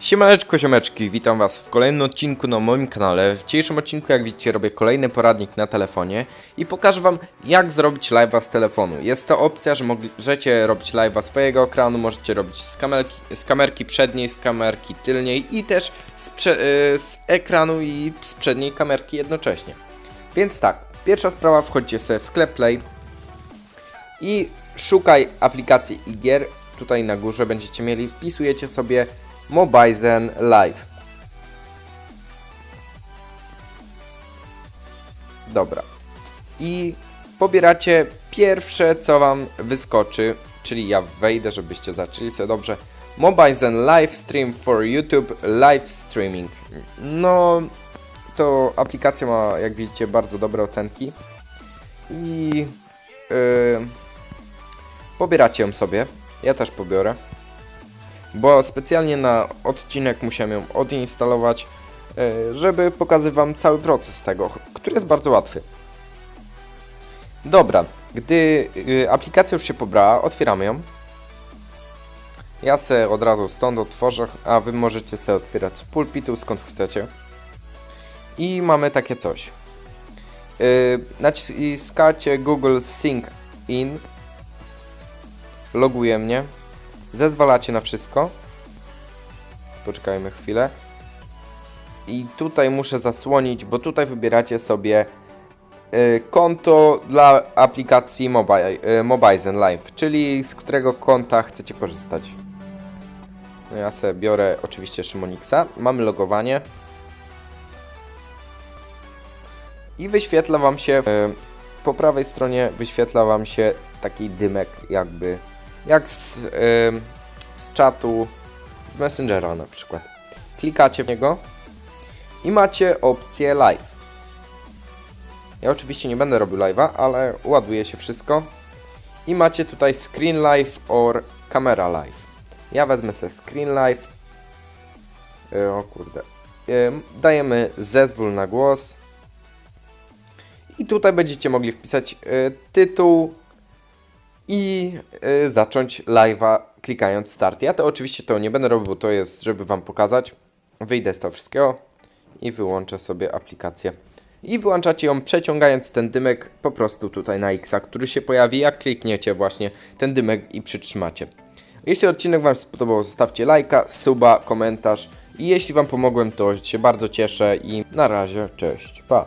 Siemaneczko, ziomeczki, witam was w kolejnym odcinku na moim kanale. W dzisiejszym odcinku, jak widzicie, robię kolejny poradnik na telefonie i pokażę wam, jak zrobić live'a z telefonu. Jest to opcja, że możecie robić live'a swojego ekranu, możecie robić z kamerki, z kamerki przedniej, z kamerki tylniej i też z, y, z ekranu i z przedniej kamerki jednocześnie. Więc tak, pierwsza sprawa, wchodzicie sobie w sklep Play i szukaj aplikacji i gier. Tutaj na górze będziecie mieli, wpisujecie sobie Mobizen Live. Dobra. I pobieracie pierwsze, co wam wyskoczy, czyli ja wejdę, żebyście zaczęli sobie dobrze. Mobizen Live Stream for YouTube Live Streaming. No, to aplikacja ma, jak widzicie, bardzo dobre ocenki. I yy, pobieracie ją sobie. Ja też pobiorę bo specjalnie na odcinek musiałem ją odinstalować, e, żeby pokazać Wam cały proces tego, który jest bardzo łatwy. Dobra, gdy y, aplikacja już się pobrała, otwieramy ją. Ja se od razu stąd otworzę, a Wy możecie sobie otwierać z pulpitu, skąd chcecie. I mamy takie coś. Yy, naciskacie Google Sync In. Loguje mnie. Zezwalacie na wszystko. Poczekajmy chwilę. I tutaj muszę zasłonić, bo tutaj wybieracie sobie y, konto dla aplikacji y, Mobizen Live, czyli z którego konta chcecie korzystać. No ja sobie biorę oczywiście Szymonixa. Mamy logowanie. I wyświetla Wam się, po prawej stronie wyświetla Wam się taki dymek jakby jak z, ym, z czatu, z Messengera na przykład. Klikacie w niego i macie opcję live. Ja oczywiście nie będę robił live'a, ale ładuje się wszystko. I macie tutaj screen live or camera live. Ja wezmę sobie screen live. Yy, o kurde. Yy, dajemy zezwól na głos. I tutaj będziecie mogli wpisać yy, tytuł, i y, zacząć live'a klikając start. Ja to oczywiście to nie będę robił, bo to jest, żeby Wam pokazać. Wyjdę z tego wszystkiego i wyłączę sobie aplikację. I wyłączacie ją przeciągając ten dymek po prostu tutaj na X, który się pojawi, jak klikniecie właśnie ten dymek i przytrzymacie. Jeśli odcinek Wam się spodobał, zostawcie lajka, suba, komentarz i jeśli Wam pomogłem, to się bardzo cieszę i na razie, cześć, pa!